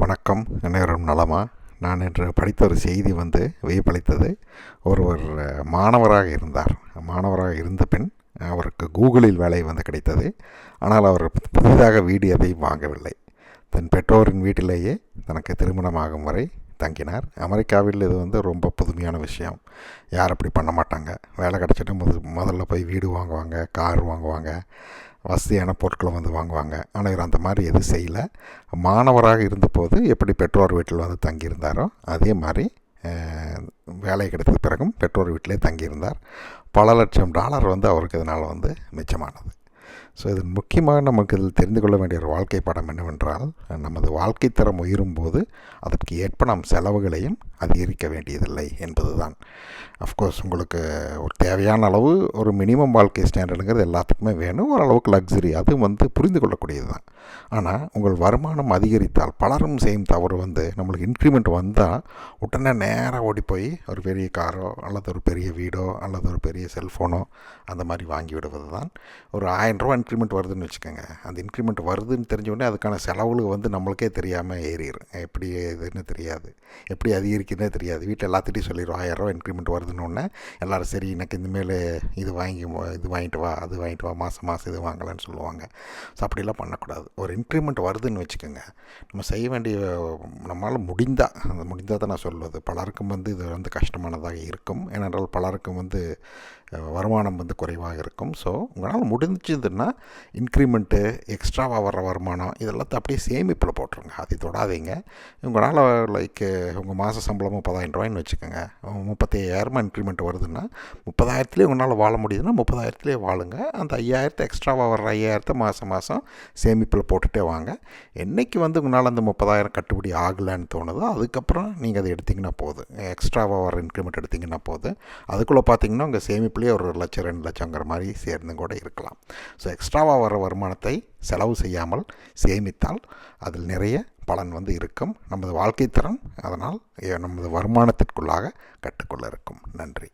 வணக்கம் அனைவரும் நலமா? நான் இன்று படித்த ஒரு செய்தி வந்து வியப்பளித்தது. ஒருவர் மாணவராக இருந்தார். மாணவராக இருந்த பின் அவருக்கு கூகுளில் வேலை வந்து கிடைத்தது. ஆனால் அவர் புதிதாக வீடு எதையும் வாங்கவில்லை. தன் பெற்றோரின் வீட்டிலேயே தனக்கு திருமணமாகும் வரை தங்கினார். அமெரிக்காவில் இது வந்து ரொம்ப புதுமையான விஷயம். யார் அப்படி பண்ண மாட்டாங்க. வேலை கிடச்சிட்டு முது முதல்ல போய் வீடு வாங்குவாங்க கார் வாங்குவாங்க வசதியான பொருட்களை வந்து வாங்குவாங்க. ஆனால் இவர் அந்த மாதிரி எதுவும் செய்யலை. மாணவராக இருந்தபோது எப்படி பெற்றோர் வீட்டில் வந்து தங்கியிருந்தாரோ அதே மாதிரி வேலை கிடைத்த பிறகும் பெற்றோர் வீட்டிலே தங்கியிருந்தார். பல லட்சம் டாலர் வந்து அவருக்கு இதனால் வந்து மிச்சமானது. ஸோ இதன் முக்கியமாக நமக்கு இதில் தெரிந்து கொள்ள வேண்டிய ஒரு வாழ்க்கை பாடம் என்னவென்றால் நமது வாழ்க்கை தரம் உயரும் போது அதற்கு ஏற்ப நாம் செலவுகளையும் அதிகரிக்க வேண்டியதில்லை என்பதுதான். அஃப்கோர்ஸ் உங்களுக்கு ஒரு தேவையான அளவு ஒரு மினிமம் வாழ்க்கை ஸ்டாண்டர்டுங்கிறது எல்லாத்துக்குமே வேணும். ஓரளவுக்கு லக்ஸரி அது வந்து புரிந்து கொள்ளக்கூடியது தான் ஆனால் உங்கள் வருமானம் அதிகரித்தால் பலரும் செய்யும் தவறு வந்து நம்மளுக்கு இன்க்ரிமெண்ட் வந்தால் உடனே நேராக ஓடி போய் ஒரு பெரிய காரோ அல்லது ஒரு பெரிய வீடோ அல்லது ஒரு பெரிய செல்ஃபோனோ அந்த மாதிரி வாங்கி விடுவது தான் ஒரு ஆயிரம் ரூபா இன்க்ரிமெண்ட் வருதுன்னு வச்சுக்கோங்க. அந்த இன்க்ரிமெண்ட் வருதுன்னு தெரிஞ்ச உடனே அதுக்கான செலவுகள் வந்து நம்மளுக்கே தெரியாமல் ஏறிடும் எப்படி இதுன்னு தெரியாது. எப்படி அதிகரிக்குதுன்னே தெரியாது. வீட்டில் எல்லாத்திட்டையும் சொல்லிடுவோம் ஆயிரரூவா இன்க்ரிமெண்ட் வருதுன்னு உடனே எல்லோரும் சரி எனக்கு இனிமேல் இது வாங்கி இது வாங்கிட்டு வா அது வாங்கிட்டு வா மாதம் மாதம் இது வாங்கலான்னு சொல்லுவாங்க. ஸோ அப்படிலாம் பண்ணக்கூடாது. ஒரு இன்க்ரிமெண்ட் வருதுன்னு வச்சுக்கோங்க. நம்ம செய்ய வேண்டிய நம்மளால் முடிந்தால் அந்த முடிந்தால் தான் நான் சொல்வது. பலருக்கும் வந்து இது வந்து கஷ்டமானதாக இருக்கும். ஏனென்றால் பலருக்கும் வந்து வருமானம் வந்து குறைவாக இருக்கும். ஸோ உங்களால் முடிஞ்சதுன்னா இன்க்ரிமெண்ட்டு எக்ஸ்ட்ராவாக வர்ற வருமானம் இதெல்லாம் அப்படியே சேமிப்பில் போட்டுருங்க. அதை தொடாதீங்க. உங்களால் லைக் உங்கள் மாத சம்பளம் முப்பதாயிரம் வச்சுக்கோங்க. முப்பத்தி ஐயாயிரமா இன்க்ரிமெண்ட் வருதுன்னா முப்பதாயிரத்துலேயே உங்களால் வாழ முடியுதுன்னா முப்பதாயிரத்துலேயே வாழுங்க. அந்த ஐயாயிரத்தை எக்ஸ்ட்ராவாக வர்ற ஐயாயிரத்தை மாதம் மாதம் சேமிப்பில் போட்டுகிட்டே வாங்க. என்னைக்கு வந்து உங்களால் அந்த முப்பதாயிரம் கட்டுப்படி ஆகலைன்னு தோணுதோ அதுக்கப்புறம் நீங்கள் அதை எடுத்திங்கன்னா போதும். எக்ஸ்ட்ராவாக வர இன்க்ரிமெண்ட் எடுத்திங்கன்னா போதும். அதுக்குள்ளே பார்த்தீங்கன்னா உங்கள் சேமிப்புலேயே ஒரு லட்சம் ரெண்டு லட்சங்கிற மாதிரி சேர்ந்து கூட இருக்கலாம். ஸோ எக்ஸ்ட்ராவாக வர வருமானத்தை செலவு செய்யாமல் சேமித்தால் அதில் நிறைய பலன் வந்து இருக்கும். நமது வாழ்க்கை தரம் அதனால் நமது வருமானத்திற்குள்ளாக கட்டுக்குள்ள இருக்கும். நன்றி.